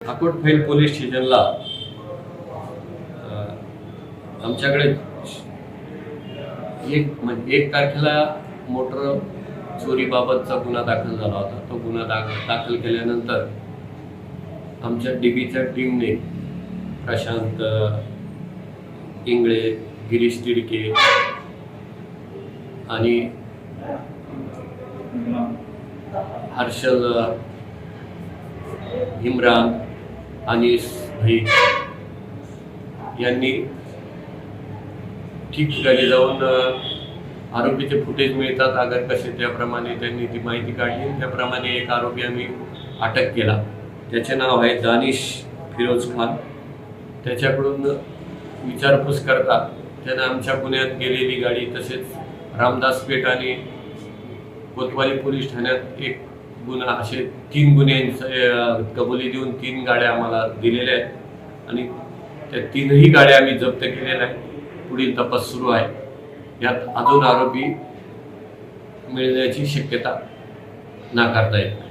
अकोटफैल police स्टेशनला आमच्याकडे एक म्हणजे एक तारखेला मोटर चोरीबाबतचा गुन्हा दाखल झाला होता. तो गुन्हा दाखल दाखल केल्यानंतर आमच्या डीबीच्या टीमने प्रशांत इंगळे गिरीश तिडके आणि हर्षल इम्रान अनिस भाई यांनी ठिकठिकाणी जाऊन आरोपीचे फुटेज मिळतात अगर कसे त्याप्रमाणे त्यांनी ती माहिती काढली त्याप्रमाणे एक आरोपी आम्ही अटक केला. त्याचे नाव आहे दानिश फिरोज खान. त्याच्याकडून विचारपूस करता त्यानं आमच्या पुण्यात गेलेली गाडी तसेच रामदास पेठ आणि कोतवाली पोलीस ठाण्यात एक गुन्हा असे तीन गुन्ह्यांचे कबुली देऊन तीन गाड्या आम्हाला दिलेल्या आहेत. आणि त्या तीनही गाड्या आम्ही जप्त केलेल्या आहेत. पुढील तपास सुरू आहे. यात अजून आरोपी मिळण्याची शक्यता नाकारता येत नाही.